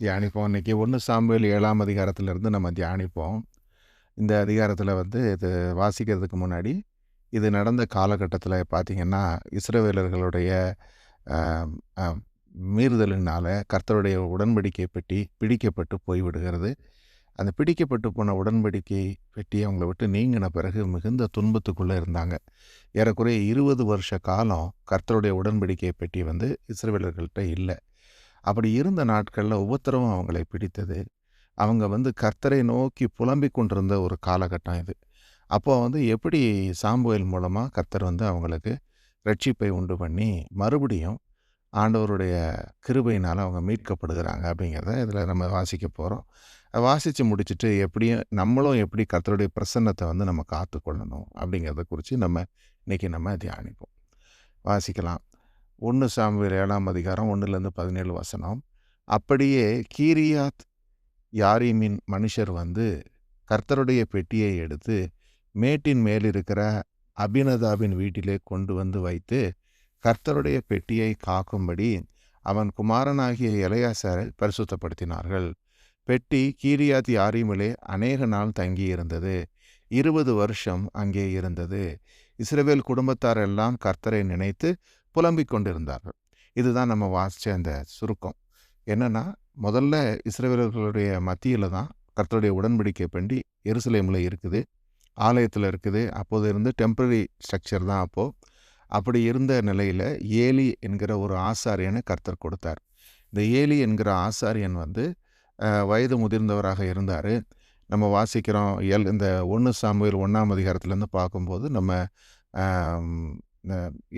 தியானிப்போம். இன்றைக்கி ஒன்று சாம்புவேல் ஏழாம் அதிகாரத்திலிருந்து நம்ம தியானிப்போம். இந்த அதிகாரத்தில் வந்து இது வாசிக்கிறதுக்கு முன்னாடி இது நடந்த காலகட்டத்தில் பார்த்திங்கன்னா இஸ்ரவேலர்களுடைய மீறுதலினால் கர்த்தருடைய உடன்படிக்கை பெட்டி பிடிக்கப்பட்டு போய்விடுகிறது. அந்த பிடிக்கப்பட்டு போன உடன்படிக்கை பெட்டி அவங்கள விட்டு நீங்கின பிறகு மிகுந்த துன்பத்துக்குள்ளே இருந்தாங்க. ஏறக்குறைய இருபது வருஷ காலம் கர்த்தருடைய உடன்படிக்கை பெட்டி வந்து இஸ்ரவேலர்கள்ட்ட இல்லை. அப்படி இருந்த நாட்களில் உபத்திரவம் அவங்களை பிடித்தது. அவங்க வந்து கர்த்தரை நோக்கி புலம்பிக் கொண்டிருந்த ஒரு காலகட்டம் இது. அப்போ வந்து எப்படி சாம்புவேல் மூலமாக கர்த்தர் வந்து அவங்களுக்கு ரட்சிப்பை உண்டு பண்ணி மறுபடியும் ஆண்டவருடைய கிருபையினால் அவங்க மீட்கப்படுகிறாங்க அப்படிங்கிறத இதில் நம்ம வாசிக்க போகிறோம் வாசித்து முடிச்சுட்டு எப்படியும் நம்மளும் எப்படி கர்த்தருடைய பிரசன்னத்தை வந்து நம்ம காத்துக்கொள்ளணும் அப்படிங்கிறத குறித்து நம்ம இன்றைக்கி நம்ம தியானிப்போம். வாசிக்கலாம். ஒன்று சாமுவேல் ஏழாம் அதிகாரம் ஒன்றுலேருந்து பதினேழு வசனம். அப்படியே கீரியாத் யாரீமின் மனுஷர் வந்து கர்த்தருடைய பெட்டியை எடுத்து மேட்டின் மேலிருக்கிற அபினதாவின் வீட்டிலே கொண்டு வந்து வைத்து கர்த்தருடைய பெட்டியை காக்கும்படி அவன் குமாரனாகிய இளையாசாரை பரிசுத்தப்படுத்தினார்கள். பெட்டி கீரியாத் யாரீமிலே அநேக நாள் தங்கியிருந்தது. இருபது வருஷம் அங்கே இருந்தது. இஸ்ரேவேல் குடும்பத்தார் எல்லாம் கர்த்தரை நினைத்து புலம்பிக் கொண்டிருந்தார்கள். இதுதான் நம்ம வாசித்த அந்த சுருக்கம். என்னென்னா முதல்ல இஸ்ரவேலர்களுடைய மத்தியில் தான் கர்த்தருடைய உடன்படிக்கை பண்டி எருசலேமில் இருக்குது. ஆலயத்தில் இருக்குது. அப்போது இருந்து டெம்பரரி ஸ்ட்ரக்சர் தான் அப்போது அப்படி இருந்த நிலையில் ஏலி என்கிற ஒரு ஆசாரியனை கர்த்தர் கொடுத்தார். இந்த ஏலி என்கிற ஆசாரியன் வந்து வயது முதிர்ந்தவராக இருந்தார். நம்ம வாசிக்கிறோம் எல் இந்த ஒன்று சாமுவேல் ஒன்றாம் அதிகாரத்துலேருந்து பார்க்கும்போது நம்ம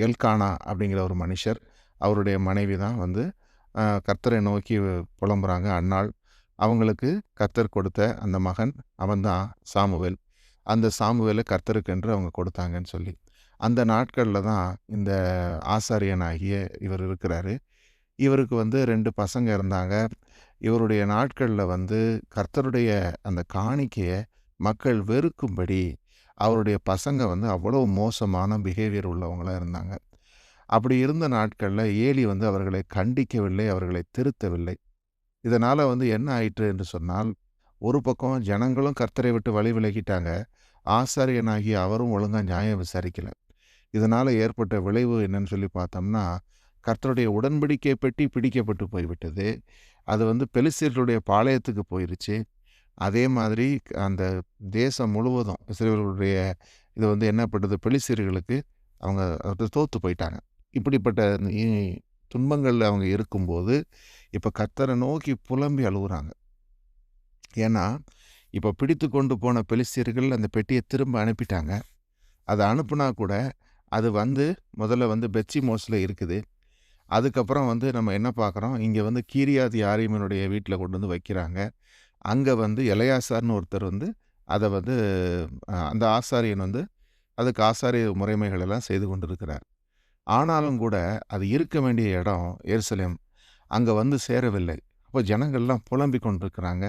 எல்கானா அப்படிங்கிற ஒரு மனுஷர் அவருடைய மனைவி தான் வந்து கர்த்தரை நோக்கி புலம்புறாங்க அன்னாள் அவங்களுக்கு கர்த்தர் கொடுத்த அந்த மகன் அவன்தான் சாமுவேல். அந்த சாமுவேலை கர்த்தருக்கென்று அவங்க கொடுத்தாங்கன்னு சொல்லி. அந்த நாட்களில் தான் இந்த ஆசாரியனாகிய இவர் இருக்கிறாரு. இவருக்கு வந்து ரெண்டு பசங்க இருந்தாங்க. இவருடைய நாட்களில் வந்து கர்த்தருடைய அந்த காணிக்கையை மக்கள் வெறுக்கும்படி அவருடைய பசங்க வந்து அவ்வளோ மோசமான பிஹேவியர் உள்ளவங்களா இருந்தாங்க. அப்படி இருந்த நாட்களில் ஏலி வந்து அவர்களை கண்டிக்கவில்லை அவர்களை திருத்தவில்லை. இதனால் வந்து என்ன ஆயிற்று என்று சொன்னால் ஒரு பக்கம் ஜனங்களும் கர்த்தரை விட்டு வழி விலகிட்டாங்க. ஆசாரியனாகி அவரும் ஒழுங்காக நியாயம் விசாரிக்கல. இதனால் ஏற்பட்ட விளைவு என்னன்னு சொல்லி பார்த்தோம்னா கர்த்தருடைய உடன்படிக்கை பெட்டி பிடிக்கப்பட்டு போய்விட்டது. அது வந்து பெலிசியர்களுடைய பாளையத்துக்கு போயிருச்சு. அதே மாதிரி அந்த தேசம் முழுவதும் இஸ்ரேலர்களுடைய இது வந்து என்ன பண்ணுது? பெலிஸ்தீர்களுக்கு அவங்க அது தோற்று போயிட்டாங்க. இப்படிப்பட்ட துன்பங்களில் அவங்க இருக்கும்போது இப்போ கத்தரை நோக்கி புலம்பி அழுகுறாங்க. ஏன்னா இப்போ பிடித்து கொண்டு போன பெலிஸ்தீர்கள் அந்த பெட்டியை திரும்ப அனுப்பிட்டாங்க. அதை அனுப்புனா கூட அது வந்து முதல்ல வந்து பெச்சி மோஸில் இருக்குது. அதுக்கப்புறம் வந்து நம்ம என்ன பார்க்குறோம்? இங்கே வந்து கீரியாதி யாரீமனுடைய வீட்டில் கொண்டு வந்து வைக்கிறாங்க. அங்கே வந்து இளையாசார்னு ஒருத்தர் வந்து அதை வந்து அந்த ஆசாரியன் வந்து அதுக்கு ஆசாரிய முறைமைகள் எல்லாம் செய்து கொண்டிருக்கிறார். ஆனாலும் கூட அது இருக்க வேண்டிய இடம் எருசலேம். அங்கே வந்து சேரவில்லை. அப்போ ஜனங்கள்லாம் புலம்பிக் கொண்டிருக்கிறாங்க.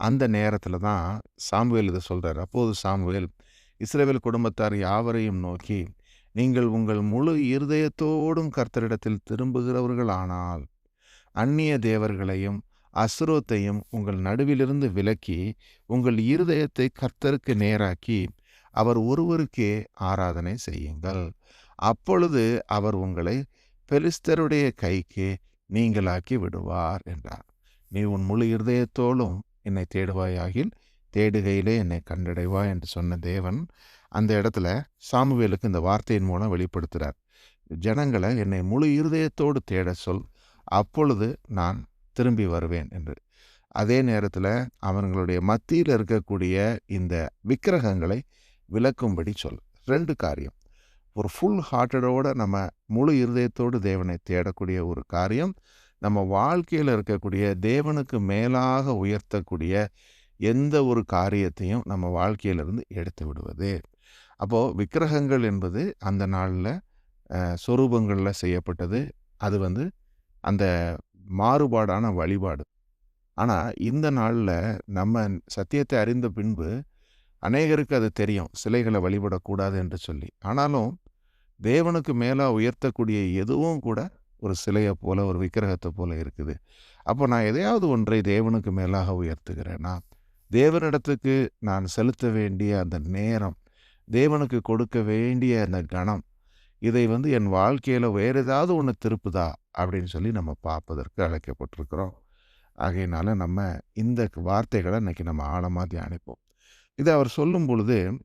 அந்த நேரத்தில் தான் சாமுவேல் இதை சொல்கிறார் அப்போது சாமுவேல் இஸ்ரேவேல் குடும்பத்தார் யாவரையும் நோக்கி நீங்கள் உங்கள் முழு இருதயத்தோடும் கர்த்தரிடத்தில் திரும்புகிறவர்கள் ஆனால் அந்நிய தேவர்களையும் அஸ்ரோத்தையும் உங்கள் நடுவிலிருந்து விலக்கி உங்கள் இருதயத்தை கர்த்தருக்கு நேராக்கி அவர் ஒருவருக்கே ஆராதனை செய்யுங்கள். அப்பொழுது அவர் உங்களை பெலிஸ்தருடைய கைக்கு நீங்களாக்கி விடுவார் என்றார். நீ உன் முழு இருதயத்தோடும் என்னை தேடுவாயாகில் தேடுகையிலே என்னை கண்டடைவா என்று சொன்ன தேவன் அந்த இடத்துல சாமுவேலுக்கு இந்த வார்த்தையின் மூலம் வெளிப்படுத்துகிறார் ஜனங்களை என்னை முழு இருதயத்தோடு தேட சொல். அப்பொழுது நான் திரும்பி வருவேன் என்று. அதே நேரத்தில் அவர்களுடைய மத்தியில் இருக்கக்கூடிய இந்த விக்கிரகங்களை விளக்கும்படி சொல். ரெண்டு காரியம். ஒரு ஃபுல் ஹார்ட்டடோட நம்ம முழு இருதயத்தோடு தேவனை தேடக்கூடிய ஒரு காரியம். நம்ம வாழ்க்கையில் இருக்கக்கூடிய தேவனுக்கு மேலாக உயர்த்தக்கூடிய எந்த ஒரு காரியத்தையும் நம்ம வாழ்க்கையிலிருந்து எடுத்து விடுவது. அப்போது விக்கிரகங்கள் என்பது அந்த நாளில் சொரூபங்களில் செய்யப்பட்டது. அது வந்து அந்த மாறுபாடான வழிபாடு. ஆனால் இந்த நாளில் நம்ம சத்தியத்தை அறிந்த பின்பு அநேகருக்கு அது தெரியும். சிலைகளை வழிபடக்கூடாது என்று சொல்லி. ஆனாலும் தேவனுக்கு மேலாக உயர்த்தக்கூடிய எதுவும் கூட ஒரு சிலையை போல ஒரு விக்கிரகத்தை போல இருக்குது. அப்போ நான் எதையாவது ஒன்றை தேவனுக்கு மேலாக உயர்த்துகிறேன்னா தேவனிடத்துக்கு நான் செலுத்த வேண்டிய அந்த நேரம் தேவனுக்கு கொடுக்க வேண்டிய அந்த கணம் இதை வந்து என் வாழ்க்கையில் வேறு ஏதாவது ஒன்று திருப்புதா? அப்படின்னு சொல்லி நம்ம பார்ப்பதற்கு அழைக்கப்பட்டிருக்கிறோம். ஆகையினால நம்ம இந்த வார்த்தைகளை இன்றைக்கி நம்ம ஆழமாக தியானிப்போம். இதை அவர் சொல்லும் பொழுது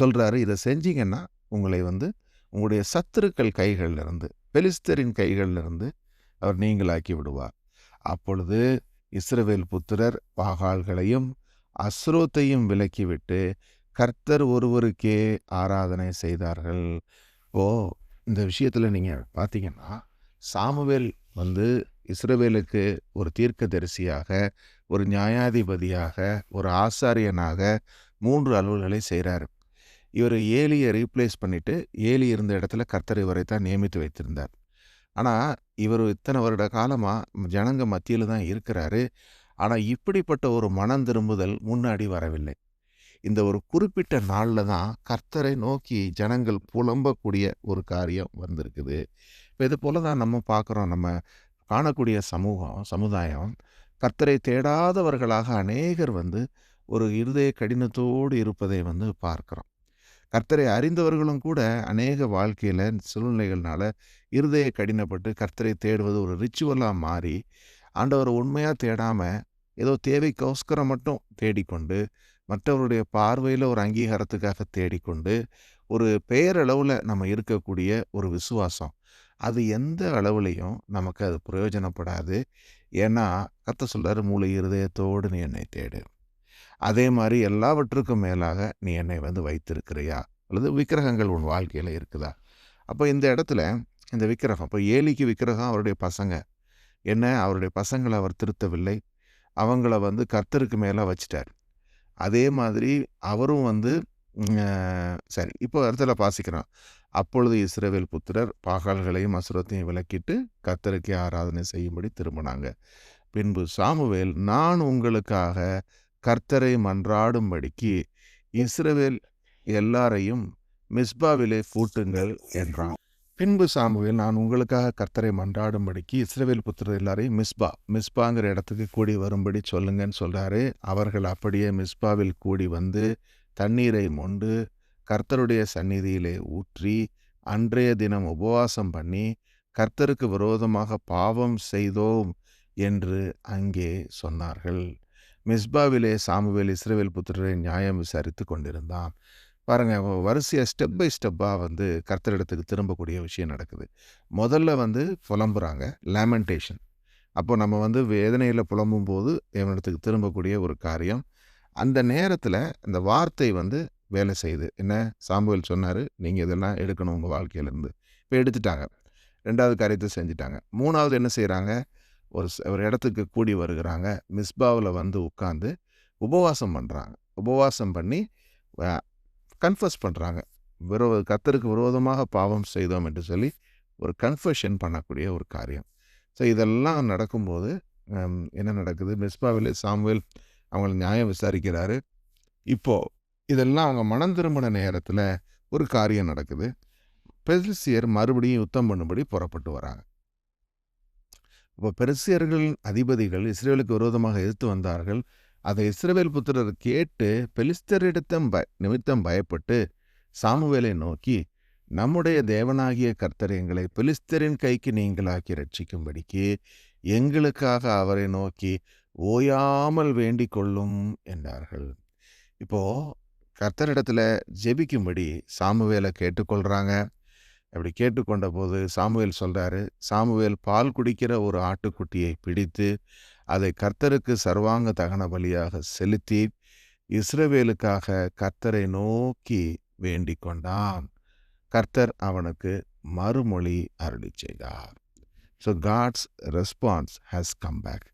சொல்கிறாரு இதை செஞ்சீங்கன்னா உங்களை வந்து உங்களுடைய சத்துருக்கள் கைகளில் இருந்து பெலிஸ்தரின் கைகளிலிருந்து அவர் நீங்களாக்கி விடுவார். அப்பொழுது இஸ்ரவேல் புத்திரர் பாகால்களையும் அஸ்ரோத்தையும் விலக்கிவிட்டு கர்த்தர் ஒருவருக்கே ஆராதனை செய்தார்கள். ஓ இந்த விஷயத்தில் நீங்கள் பார்த்தீங்கன்னா சாமுவேல் வந்து இஸ்ரவேலுக்கு ஒரு தீர்க்கதரிசியாக ஒரு நியாயாதிபதியாக ஒரு ஆசாரியனாக மூன்று அலுவல்களை செய்கிறார் இவர் ஏலியை ரீப்ளேஸ் பண்ணிவிட்டு ஏலி இருந்த இடத்துல கர்த்தர் இவரை தான் நியமித்து வைத்திருந்தார். ஆனால் இவர் இத்தனை வருட காலமாக ஜனங்க மத்தியில் தான் இருக்கிறாரு. ஆனால் இப்படிப்பட்ட ஒரு மனம் திரும்புதல் முன்னாடி வரவில்லை. இந்த ஒரு குறிப்பிட்ட நாளில் தான் கர்த்தரை நோக்கி ஜனங்கள் புலம்பக்கூடிய ஒரு காரியம் வந்திருக்குது. இப்போ இது போல தான் நம்ம பார்க்குறோம் நம்ம காணக்கூடிய சமூகம் சமுதாயம் கர்த்தரை தேடாதவர்களாக அநேகர் வந்து ஒரு இருதய கடினத்தோடு இருப்பதை வந்து பார்க்குறோம். கர்த்தரை அறிந்தவர்களும் கூட அநேக வாழ்க்கையில் சூழ்நிலைகள்னால இருதய கடினப்பட்டு கர்த்தரை தேடுவது ஒரு ரிச்சுவலாக மாறி ஆண்டவர் உண்மையாக தேடாமல் ஏதோ தேவைக்கோஸ்கரம் மட்டும் தேடிக்கொண்டு மற்றவருடைய பார்வையில் ஒரு அங்கீகாரத்துக்காக தேடிக்கொண்டு ஒரு பெயரளவில் நம்ம இருக்கக்கூடிய ஒரு விசுவாசம். அது எந்த அளவுலையும் நமக்கு அது பிரயோஜனப்படாது. ஏன்னா கத்த சொல்கிறார் மூளை இருதயத்தோடு நீ என்னை தேடு. அதே மாதிரி எல்லாவற்றுக்கும் மேலாக நீ என்னை வந்து வைத்திருக்கிறியா? அல்லது விக்கிரகங்கள் உன் வாழ்க்கையில் இருக்குதா? அப்போ இந்த இடத்துல இந்த விக்கிரகம் இப்போ ஏலிக்கு விக்கிரகம் அவருடைய பசங்க. என்ன? அவருடைய பசங்களை அவர் திருத்தவில்லை. அவங்கள வந்து கர்த்தருக்கு மேலே வச்சிட்டார். அதே மாதிரி அவரும் வந்து சரி இப்போ இடத்துல பாசிக்கிறான் அப்பொழுது இஸ்ரேவேல் புத்திரர் பாகால்களையும் அசுரத்தையும் விளக்கிட்டு கத்தருக்கே ஆராதனை செய்யும்படி திரும்பினாங்க. பின்பு சாமுவேல் நான் உங்களுக்காக கர்த்தரை மன்றாடும்படிக்கு இஸ்ரவேல் எல்லாரையும் மிஸ்பாவிலே பூட்டுங்கள் என்றான். பின்பு சாமுவேல் நான் உங்களுக்காக கர்த்தரை மன்றாடும்படிக்கு இஸ்ரேவேல் புத்திரர் எல்லாரையும் மிஸ்பா மிஸ்பாங்கிற இடத்துக்கு கூடி வரும்படி சொல்லுங்கன்னு சொல்கிறாரு அவர்கள் அப்படியே மிஸ்பாவில் கூடி வந்து தண்ணீரை மொண்டு கர்த்தருடைய சந்நிதியிலே ஊற்றி அன்றைய தினம் உபவாசம் பண்ணி கர்த்தருக்கு விரோதமாக பாவம் செய்தோம் என்று அங்கே சொன்னார்கள். மிஸ்பாவிலே சாமுவேல் இஸ்ரேவேல் புத்திரரை நியாயம் விசாரித்து கொண்டிருந்தான். பாருங்கள் வரிசையாக ஸ்டெப் பை ஸ்டெப்பாக வந்து கர்த்தரிடத்துக்கு திரும்பக்கூடிய விஷயம் நடக்குது. முதல்ல வந்து புலம்புறாங்க லேமெண்டேஷன். அப்போ நம்ம வந்து வேதனையில் புலம்பும் போது தேவனிடத்துக்கு திரும்பக்கூடிய ஒரு காரியம். அந்த நேரத்தில் இந்த வார்த்தை வந்து வேலை செய்யுது. என்ன? சாம்புவல் சொன்னார் நீங்கள் இதெல்லாம் எடுக்கணும் உங்கள் வாழ்க்கையிலேருந்து. இப்போ எடுத்துட்டாங்க. ரெண்டாவது காரியத்தை செஞ்சுட்டாங்க. மூணாவது என்ன செய்கிறாங்க ஒரு ஒரு இடத்துக்கு கூடி வருகிறாங்க. மிஸ்பாவில் வந்து உட்காந்து உபவாசம் பண்ணுறாங்க உபவாசம் பண்ணி கன்ஃபஸ் பண்ணுறாங்க விரோ கத்தருக்கு விரோதமாக பாவம் செய்தோம் என்று சொல்லி ஒரு கன்ஃபஷன் பண்ணக்கூடிய ஒரு காரியம். ஸோ இதெல்லாம் நடக்கும்போது என்ன நடக்குது? மிஸ்பாவில் சாமுவேல் அவங்கள நியாயம் விசாரிக்கிறாரு. இப்போது இதெல்லாம் அவங்க மனம் திரும்பின நேரத்தில் ஒரு காரியம் நடக்குது. பெருசியர் மறுபடியும் யுத்தம் பண்ணும்படி புறப்பட்டு வராங்க. இப்போ பெருசியர்கள் அதிபதிகள் இஸ்ரேலுக்கு விரோதமாக எதிர்த்து வந்தார்கள். அதை இஸ்ரவேல் புத்திரர் கேட்டு பெலிஸ்தரிடத்தம் ப நிமித்தம் பயப்பட்டு சாமுவேலை நோக்கி நம்முடைய தேவனாகிய கர்த்தர் எங்களை பெலிஸ்தரின் கைக்கு நீங்களாக்கி ரட்சிக்கும்படிக்கு எங்களுக்காக அவரை நோக்கி ஓயாமல் வேண்டிக் கொள்ளும் என்றார்கள். இப்போ கர்த்தரிடத்துல ஜெபிக்கும்படி சாமுவேலை கேட்டுக்கொள்கிறாங்க அப்படி கேட்டுக்கொண்ட போது சாமுவேல் சொல்கிறாரு சாமுவேல் பால் குடிக்கிற ஒரு ஆட்டுக்குட்டியை பிடித்து அதை கர்த்தருக்கு சர்வாங்க தகன பலியாக செலுத்தி இஸ்ரவேலுக்காக கர்த்தரை நோக்கி வேண்டிக் கொண்டான் கர்த்தர் அவனுக்கு மறுமொழி அருளி செய்தார். So God's response has come back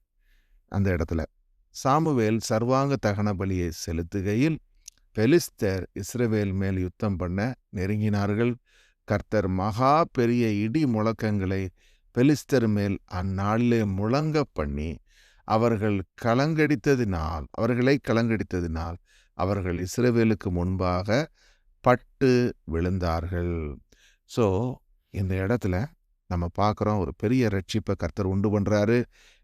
அந்த இடத்துல சாமுவேல் சர்வாங்க தகன பலியை செலுத்துகையில் பெலிஸ்தர் இஸ்ரவேல் மேல் யுத்தம் பண்ண நெருங்கினார்கள். கர்த்தர் மகா பெரிய இடி முழக்கங்களை பெலிஸ்தர் மேல் அந்நாளிலே முழங்க பண்ணி அவர்கள் கலங்கடித்ததினால் அவர்களை கலங்கடித்ததினால் அவர்கள் இஸ்ரேவேலுக்கு முன்பாக பட்டு விழுந்தார்கள். ஸோ இந்த இடத்துல நம்ம பார்க்குறோம் ஒரு பெரிய ரட்சிப்பை கர்த்தர் உண்டு பண்ணுறாரு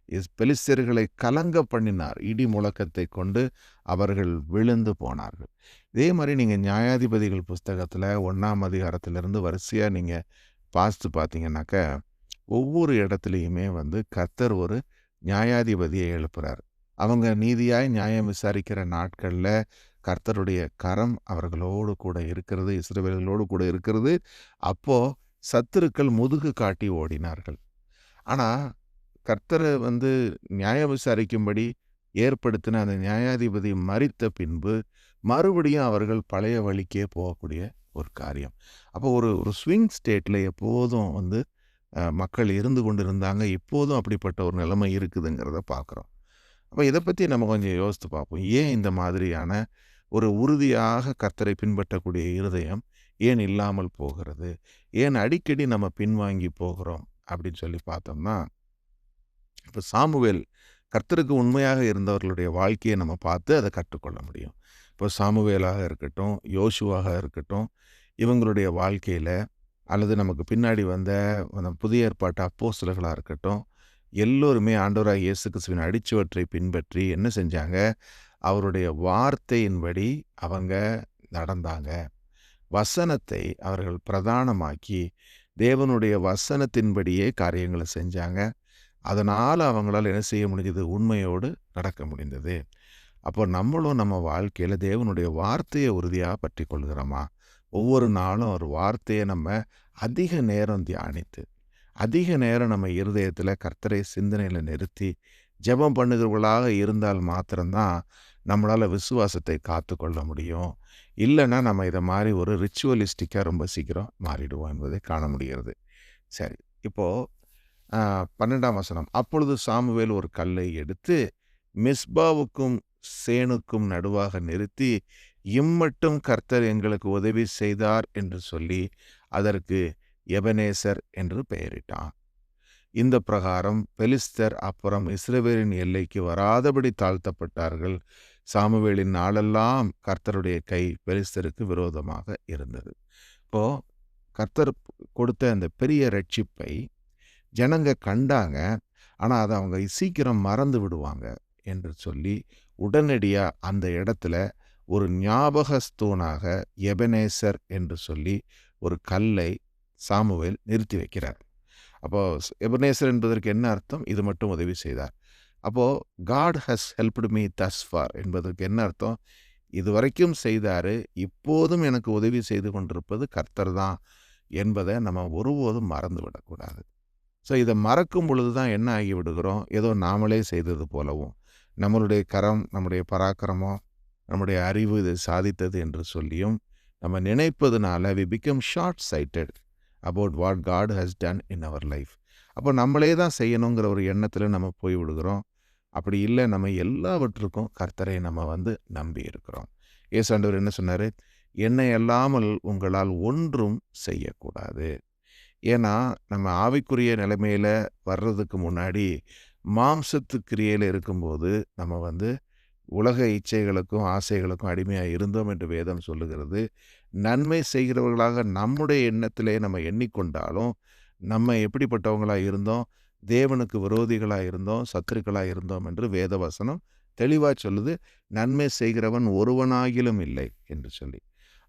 இஸ் பெலிஸ்தர்களை கலங்க பண்ணினார். இடி முழக்கத்தை கொண்டு அவர்கள் விழுந்து போனார்கள். இதே மாதிரி நீங்கள் நியாயாதிபதிகள் புஸ்தகத்தில் ஒன்றாம் அதிகாரத்திலிருந்து வரிசையாக நீங்கள் பார்த்து பார்த்தீங்கன்னாக்க ஒவ்வொரு இடத்துலையுமே வந்து கர்த்தர் ஒரு நியாயாதிபதியை எழுப்புறார். அவங்க நீதியாய் நியாயம் விசாரிக்கிற நாட்களில் கர்த்தருடைய கரம் அவர்களோடு கூட இருக்கிறது இஸ்ரவேலர்களோடு கூட இருக்கிறது. அப்போ சத்துருக்கள் முதுகு காட்டி ஓடினார்கள். ஆனால் கர்த்தரை வந்து நியாயம் விசாரிக்கும்படி ஏற்படுத்தின அந்த நியாயாதிபதி மறித்த பின்பு மறுபடியும் அவர்கள் பழைய வழிக்கே போகக்கூடிய ஒரு காரியம். அப்போ ஒரு ஒரு ஸ்விங் ஸ்டேட்டில் எப்போதும் வந்து மக்கள் இருந்து கொண்டு இருந்தாங்க இப்போதும் அப்படிப்பட்ட ஒரு நிலைமை இருக்குதுங்கிறத பார்க்குறோம். அப்போ இதை பற்றி நம்ம கொஞ்சம் யோசித்து பார்ப்போம். ஏன் இந்த மாதிரியான ஒரு உறுதியாக கர்த்தரை பின்பற்றக்கூடிய இருதயம் ஏன் இல்லாமல் போகிறது? ஏன் அடிக்கடி நம்ம பின்வாங்கி போகிறோம்? அப்படின்னு சொல்லி பார்த்தோம்னா இப்போ சாமுவேல் கர்த்தருக்கு உண்மையாக இருந்தவர்களுடைய வாழ்க்கையை நம்ம பார்த்து அதை கற்றுக்கொள்ள முடியும். இப்போ சாமுவேலாக இருக்கட்டும் யோசுவாக இருக்கட்டும் இவங்களுடைய வாழ்க்கையில் அல்லது நமக்கு பின்னாடி வந்த அந்த புதிய ஏற்பாட்டு அப்போ சிலர்களாக இருக்கட்டும் எல்லோருமே ஆண்டவராக இயேசு கிறிஸ்துவின் அடிச்சுவற்றை பின்பற்றி என்ன செஞ்சாங்க? அவருடைய வார்த்தையின்படி அவங்க நடந்தாங்க. வசனத்தை அவர்கள் பிரதானமாக்கி தேவனுடைய வசனத்தின்படியே காரியங்களை செஞ்சாங்க. அதனால் அவங்களால் என்ன செய்ய முடிஞ்சது? உண்மையோடு நடக்க முடிந்தது. அப்போ நம்மளும் நம்ம வாழ்க்கையில் தேவனுடைய வார்த்தையை உறுதியாக பற்றி கொள்கிறோமா? ஒவ்வொரு நாளும் ஒரு வார்த்தையை நம்ம அதிக நேரம் தியானித்து அதிக நேரம் நம்ம இருதயத்தில் கர்த்தரை சிந்தனையில் நிறுத்தி ஜெபம் பண்ணுகிறவர்களாக இருந்தால் மாத்திரம்தான் நம்மளால் விசுவாசத்தை காத்துக்கொள்ள முடியும். இல்லைன்னா நம்ம இதை மாதிரி ஒரு ரிச்சுவலிஸ்டிக்காக ரொம்ப சீக்கிரம் மாறிடுவோம் என்பதை காண முடிகிறது. சரி இப்போது பன்னெண்டாம் வசனம். அப்பொழுது சாமுவேல் ஒரு கல்லை எடுத்து மிஸ்பாவுக்கும் சேனுக்கும் நடுவாக நிறுத்தி இம்மட்டும் கர்த்தர் எங்களுக்கு உதவி செய்தார் என்று சொல்லி அதற்கு எபனேசர் என்று பெயரிட்டான். இந்த பிரகாரம் பெலிஸ்தர் அப்புறம் இஸ்ரவேலின் எல்லைக்கு வராதபடி தாழ்த்தப்பட்டார்கள். சாமுவேலின் நாளெல்லாம் கர்த்தருடைய கை பெலிஸ்தருக்கு விரோதமாக இருந்தது. இப்போ கர்த்தர் கொடுத்த அந்த பெரிய ரட்சிப்பை ஜனங்க கண்டாங்க. ஆனால் அதை அவங்க சீக்கிரம் மறந்து விடுவாங்க என்று சொல்லி உடனடியாக அந்த இடத்துல ஒரு ஞாபகஸ்தூனாக எபனேசர் என்று சொல்லி ஒரு கல்லை சாமுவேல் நிறுத்தி வைக்கிறார். அப்போது எபனேசர் என்பதற்கு என்ன அர்த்தம்? இது மட்டும் உதவி செய்தார். அப்போது God has helped me thus far என்பதற்கு என்ன அர்த்தம்? இதுவரைக்கும் செய்தார் இப்போதும் எனக்கு உதவி செய்து கொண்டிருப்பது கர்த்தர் தான் என்பதை நம்ம ஒருபோதும் மறந்து விடக்கூடாது ஸோ இதை மறக்கும் பொழுது தான் என்ன ஆகி விடுகிறோம் ஏதோ நாமளே செய்தது போலவும் நம்மளுடைய கரம் நம்முடைய பராக்கிரமம் நம்முடைய அறிவு இதை சாதித்தது என்று சொல்லியும் நம்ம நினைப்பதுனால we become short sighted about what God has done in our life அப்போ நம்மளே தான் செய்யணுங்கிற ஒரு எண்ணத்தில் நம்ம போய் விடுகிறோம். அப்படி இல்லை நம்ம எல்லாவற்றுக்கும் கர்த்தரை நம்ம வந்து நம்பி இருக்கிறோம். ஏசாண்டவர் என்ன சொன்னார்? என்னை அல்லாமல் உங்களால் ஒன்றும் செய்யக்கூடாது. ஏன்னா நம்ம ஆவிக்குரிய நிலைமையில் வர்றதுக்கு முன்னாடி மாம்சத்து கிரியையில் இருக்கும்போது நம்ம வந்து உலக இச்சைகளுக்கும் ஆசைகளுக்கும் அடிமையாக இருந்தோம் என்று வேதம் சொல்லுகிறது. நன்மை செய்கிறவர்களாக நம்முடைய எண்ணத்திலே நம்ம எண்ணிக்கொண்டாலும் நம்ம எப்படிப்பட்டவங்களாக இருந்தோம் தேவனுக்கு விரோதிகளாக இருந்தோம் சத்துருக்களாக இருந்தோம் என்று வேதவசனம் தெளிவாக சொல்லுது. நன்மை செய்கிறவன் ஒருவனாகிலும் இல்லை என்று சொல்லி.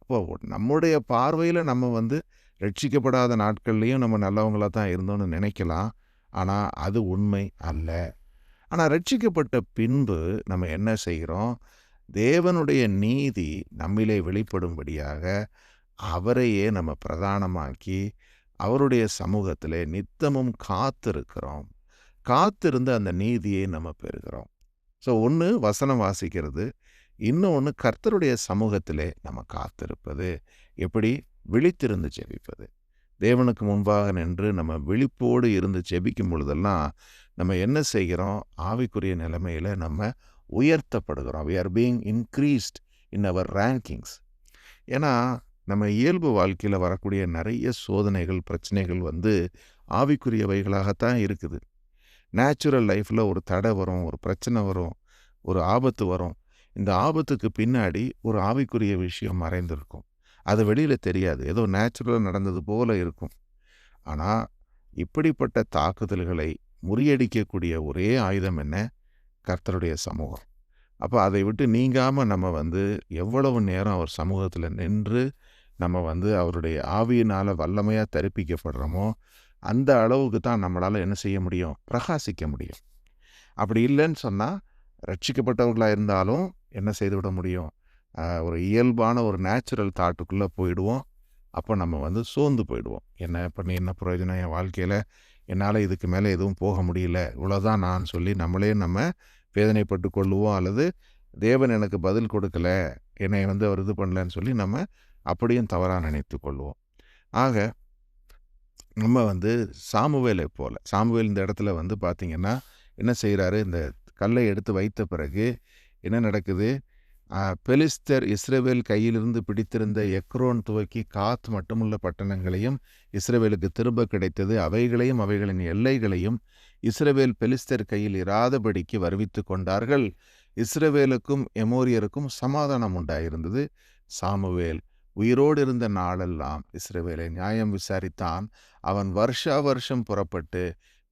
அப்போ நம்முடைய பார்வையில் நம்ம வந்து ரட்சிக்கப்படாத நாட்கள்லேயும் நம்ம நல்லவங்களாக தான் இருந்தோம்னு நினைக்கலாம். ஆனால் அது உண்மை அல்ல. ஆனால் ரட்சிக்கப்பட்ட பின்பு நம்ம என்ன செய்கிறோம் தேவனுடைய நீதி நம்மிலே வெளிப்படும்படியாக அவரையே நம்ம பிரதானமாக்கி அவருடைய சமூகத்திலே நித்தமும் காத்திருக்கிறோம். காத்திருந்து அந்த நீதியை நம்ம பெறுகிறோம். ஸோ ஒன்று வசனம் வாசிக்கிறது. இன்னொன்று கர்த்தருடைய சமூகத்திலே நம்ம காத்திருப்பது. எப்படி? விழித்திருந்து ஜெபிப்பது. தேவனுக்கு முன்பாக நின்று நம்ம விழிப்போடு இருந்து ஜெபிக்கும் பொழுதெல்லாம் நம்ம என்ன செய்கிறோம்? ஆவிக்குரிய நிலைமையில் நம்ம உயர்த்தப்படுகிறோம். We are being increased in our rankings ஏன்னா நம்ம இயல்பு வாழ்க்கையில் வரக்கூடிய நிறைய சோதனைகள் பிரச்சனைகள் வந்து ஆவிக்குரியவைகளாகத்தான் இருக்குது. நேச்சுரல் லைஃப்பில் ஒரு தடை வரும் ஒரு பிரச்சனை வரும் ஒரு ஆபத்து வரும். இந்த ஆபத்துக்கு பின்னாடி ஒரு ஆவிக்குரிய விஷயம் மறைந்திருக்கும். அது வெளியில் தெரியாது. ஏதோ நேச்சுரலாக நடந்தது போல இருக்கும். ஆனால் இப்படிப்பட்ட தாக்குதல்களை முறியடிக்கக்கூடிய ஒரே ஆயுதம் என்ன? கர்த்தருடைய சமூகம். அப்போ அதை விட்டு நீங்காமல் நம்ம வந்து எவ்வளவு நேரம் அவர் சமூகத்தில் நின்று நம்ம வந்து அவருடைய ஆவியினால் வல்லமையாக தரிப்பிக்கப்படுறோமோ அந்த அளவுக்கு தான் நம்மளால் என்ன செய்ய முடியும்? பிரகாசிக்க முடியும். அப்படி இல்லைன்னு சொன்னால் ரட்சிக்கப்பட்டவர்களாக இருந்தாலும் என்ன செய்து விட முடியும்? ஒரு இயல்பான ஒரு நேச்சுரல் தாட்டுக்குள்ளே போயிடுவோம். அப்போ நம்ம வந்து சோர்ந்து போயிடுவோம். என்ன பண்ணி என்ன பிரயோஜனம் என் வாழ்க்கையில்? என்னால் இதுக்கு மேலே எதுவும் போக முடியல. இவ்வளோதான் நான் சொல்லி நம்மளே நம்ம வேதனைப்பட்டு கொள்ளுவோம் அல்லது தேவன் எனக்கு பதில் கொடுக்கல என்னை வந்து அவர் இது பண்ணலன்னு சொல்லி நம்ம அப்படியும் தவறாக நினைத்து கொள்வோம். ஆக நம்ம வந்து சாமுவேலை போல சாமுவேல் இந்த இடத்துல வந்து பார்த்திங்கன்னா என்ன செய்கிறாரு இந்த கல்லை எடுத்து வைத்த பிறகு என்ன நடக்குது? பெலிஸ்தர் இஸ்ரவேல் கையிலிருந்து பிடித்திருந்த எக்ரோன் துவக்கி காத் மட்டுமுள்ள பட்டணங்களையும் இஸ்ரவேலுக்கு திரும்ப கிடைத்தது. அவைகளையும் அவைகளின் எல்லைகளையும் இஸ்ரவேல் பெலிஸ்தர் கையில் இராதபடிக்கு வருவித்து கொண்டார்கள். இஸ்ரவேலுக்கும் எமோரியருக்கும் சமாதானம் உண்டாயிருந்தது. சாமுவேல் உயிரோடு இருந்த நாளெல்லாம் இஸ்ரவேலை நியாயம் விசாரித்தான். அவன் வருஷா வருஷம் புறப்பட்டு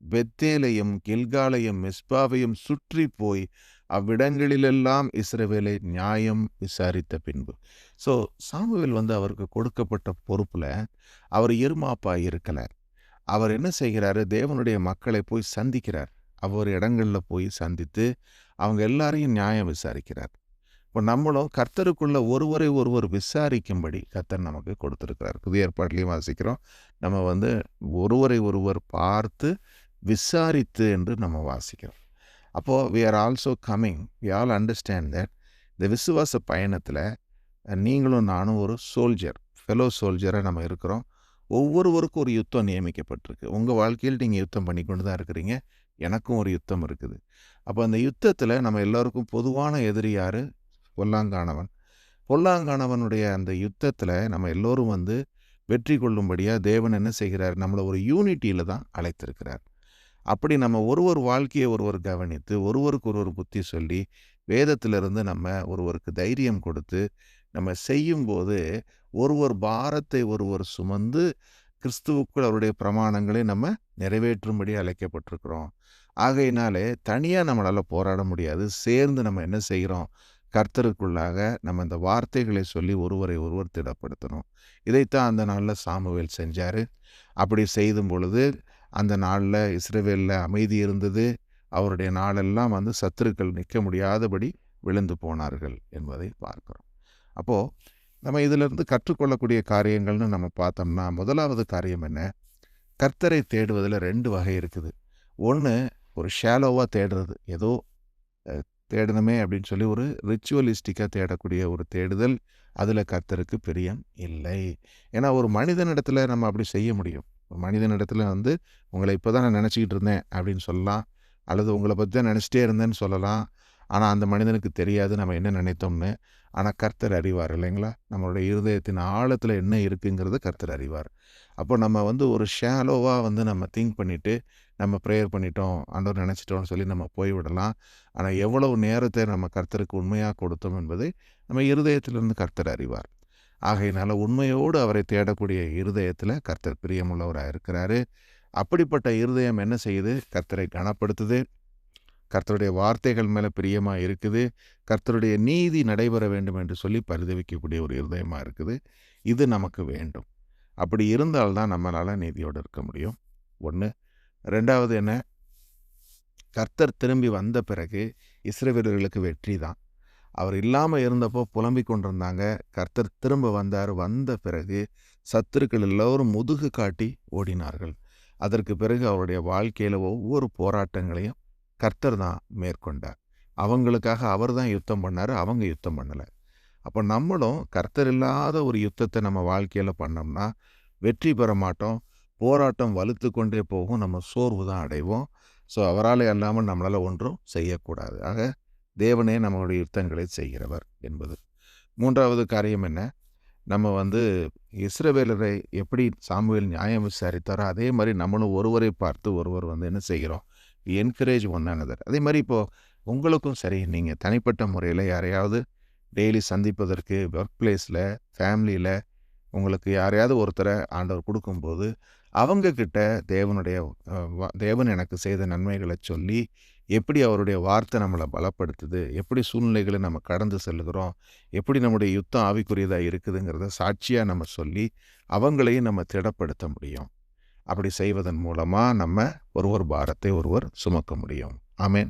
பெத்தேலையும் கில்காலையும் மிஸ்பாவையும் சுற்றி போய் அவ்விடங்களிலெல்லாம் இஸ்ரவேலை நியாயம் விசாரித்த பின்பு. ஸோ சாமுவேல் வந்து அவருக்கு கொடுக்கப்பட்ட பொறுப்பில் அவர் எருமாப்பா இருக்கலை. அவர் என்ன செய்கிறாரு? தேவனுடைய மக்களை போய் சந்திக்கிறார். அவர் இடங்களில் போய் சந்தித்து அவங்க எல்லாரையும் நியாயம் விசாரிக்கிறார். இப்போ நம்மளும் கர்த்தருக்குள்ள ஒருவரை ஒருவர் விசாரிக்கும்படி கர்த்தர் நமக்கு கொடுத்துருக்கிறார். புதிய ஏற்பாட்டிலையும் வாசிக்கிறோம். நம்ம வந்து ஒருவரை ஒருவர் பார்த்து விசாரித்து என்று நம்ம வாசிக்கிறோம். அப்போது we are also coming we all understand that இந்த விசுவாச பயணத்தில் நீங்களும் நானும் ஒரு சோல்ஜர் ஃபெலோ சோல்ஜராக நம்ம இருக்கிறோம். ஒவ்வொருவருக்கும் ஒரு யுத்தம் நியமிக்கப்பட்டிருக்கு. உங்கள் வாழ்க்கையில் நீங்கள் யுத்தம் பண்ணி கொண்டு தான் இருக்கிறீங்க. எனக்கும் ஒரு யுத்தம் இருக்குது. அப்போ அந்த யுத்தத்தில் நம்ம எல்லோருக்கும் பொதுவான எதிரி யார்? பொல்லாங்கானவன். பொல்லாங்கானவனுடைய அந்த யுத்தத்தில் நம்ம எல்லோரும் வந்து வெற்றி கொள்ளும்படியாக தேவன் என்ன செய்கிறார்? நம்மளை ஒரு யூனிட்டியில் தான் அழைத்திருக்கிறார். அப்படி நம்ம ஒருவர் வாழ்க்கையை ஒருவர் கவனித்து ஒருவருக்கு ஒருவர் புத்தி சொல்லி வேதத்திலிருந்து நம்ம ஒருவருக்கு தைரியம் கொடுத்து நம்ம செய்யும்போது ஒருவர் பாரத்தை ஒருவர் சுமந்து கிறிஸ்துவுக்குள் அவருடைய பிரமாணங்களை நம்ம நிறைவேற்றும்படி அழைக்கப்பட்டிருக்கிறோம். ஆகையினாலே தனியாக நம்மளால் போராட முடியாது. சேர்ந்து நம்ம என்ன செய்கிறோம் கர்த்தருக்குள்ளாக நம்ம இந்த வார்த்தைகளை சொல்லி ஒருவரை ஒருவர் திடப்படுத்தணும். இதைத்தான் அந்த நாளில் சாமுவேல் செஞ்சார். அப்படி செய்தும் பொழுது அந்த நாளில் இஸ்ரேவேலில் அமைதி இருந்தது. அவருடைய நாளெல்லாம் வந்து சத்துருக்கள் நிற்க முடியாதபடி விழுந்து போனார்கள் என்பதை பார்க்கிறோம். அப்போது நம்ம இதிலிருந்து கற்றுக்கொள்ளக்கூடிய காரியங்கள்னு நம்ம பார்த்தோம்னா முதலாவது காரியம் என்ன? கர்த்தரை தேடுவதில் ரெண்டு வகை இருக்குது. ஒன்று ஒரு ஷேலோவாக தேடுறது. ஏதோ தேடணுமே அப்படின்னு சொல்லி ஒரு ரிச்சுவலிஸ்டிக்காக தேடக்கூடிய ஒரு தேடுதல். அதில் கர்த்தருக்கு பிரியம் இல்லை. ஏன்னா ஒரு மனிதனிடத்தில் நம்ம அப்படி செய்ய முடியும். மனிதனிடத்தில் வந்து உங்களை இப்போ தான் நான் நினச்சிக்கிட்டு இருந்தேன் அப்படின்னு சொல்லலாம். அல்லது உங்களை பற்றி தான் நினச்சிட்டே இருந்தேன்னு சொல்லலாம். ஆனால் அந்த மனிதனுக்கு தெரியாது நம்ம என்ன நினைத்தோம்னு. ஆனால் கர்த்தர் அறிவார் இல்லைங்களா? நம்மளுடைய இருதயத்தின் ஆழத்தில் என்ன இருக்குங்கிறது கர்த்தர் அறிவார். அப்போ நம்ம வந்து ஒரு ஷேலோவாக வந்து நம்ம திங்க் பண்ணிவிட்டு நம்ம ப்ரேயர் பண்ணிட்டோம் ஆண்டவர் நினச்சிட்டோம்னு சொல்லி நம்ம போய்விடலாம். ஆனால் எவ்வளவு நேரத்தை நம்ம கர்த்தருக்கு உண்மையாக கொடுத்தோம் என்பதை நம்ம இருதயத்திலிருந்து கர்த்தர் அறிவார். ஆகையினால உண்மையோடு அவரை தேடக்கூடிய இருதயத்தில் கர்த்தர் பிரியமுள்ளவராக இருக்கிறாரு. அப்படிப்பட்ட இருதயம் என்ன செய்யுது? கர்த்தரை கனப்படுத்துது. கர்த்தருடைய வார்த்தைகள் மேலே பிரியமாக இருக்குது. கர்த்தருடைய நீதி நடைபெற வேண்டும் என்று சொல்லி பரிதவிக்கக்கூடிய ஒரு இருதயமாக இருக்குது. இது நமக்கு வேண்டும். அப்படி இருந்தால்தான் நம்மளால் நீதியோடு இருக்க முடியும். ஒன்று ரெண்டாவது என்ன? கர்த்தர் திரும்பி வந்த பிறகு இஸ்ரவேலர்களுக்கு வெற்றி தான். அவர் இல்லாமல் இருந்தப்போ புலம்பிக் கொண்டிருந்தாங்க. கர்த்தர் திரும்ப வந்தார். வந்த பிறகு சத்துருக்கள் எல்லோரும் முதுகு காட்டி ஓடினார்கள். அதற்கு பிறகு அவருடைய வாழ்க்கையில் ஒவ்வொரு போராட்டங்களையும் கர்த்தர் தான் மேற்கொண்டார். அவங்களுக்காக அவர் தான் யுத்தம் பண்ணார். அவங்க யுத்தம் பண்ணலை. அப்போ நம்மளும் கர்த்தர் இல்லாத ஒரு யுத்தத்தை நம்ம வாழ்க்கையில் பண்ணோம்னா வெற்றி பெற மாட்டோம். போராட்டம் வலுத்து கொண்டே போகும். நம்ம சோர்வு தான் அடைவோம். ஸோ அவரால் அல்லாமல் நம்மளால் ஒன்றும் செய்யக்கூடாது. ஆக தேவனே நம்மளுடைய யுத்தங்களை செய்கிறவர் என்பது. மூன்றாவது காரியம் என்ன? நம்ம வந்து இஸ்ரவேலரை எப்படி சாமுவேல் நியாயம் விசாரித்தாரோ அதே மாதிரி நம்மளும் ஒருவரை பார்த்து ஒருவர் வந்து என்ன செய்கிறோம்? என்கரேஜ் ஒன்றானதர் அதே மாதிரி இப்போது உங்களுக்கும் சரி நீங்கள் தனிப்பட்ட முறையில் யாரையாவது டெய்லி சந்திப்பதற்கு ஒர்க் பிளேஸில் ஃபேமிலியில் உங்களுக்கு யாரையாவது ஒருத்தரை ஆண்டவர் கொடுக்கும்போது அவங்கக்கிட்ட தேவனுடைய தேவன் எனக்கு செய்த நன்மைகளை சொல்லி எப்படி அவருடைய வார்த்தை நம்மளை பலப்படுத்துது? எப்படி சூழ்நிலைகளை நம்ம கடந்து செல்லுகிறோம்? எப்படி நம்முடைய யுத்தம் ஆவிக்குரியதாக இருக்குதுங்கிறத சாட்சியாக நம்ம சொல்லி அவங்களையும் நம்ம திடப்படுத்த முடியும். அப்படி செய்வதன் மூலமாக நம்ம ஒருவர் பாரத்தை ஒருவர் சுமக்க முடியும். ஆமேன்.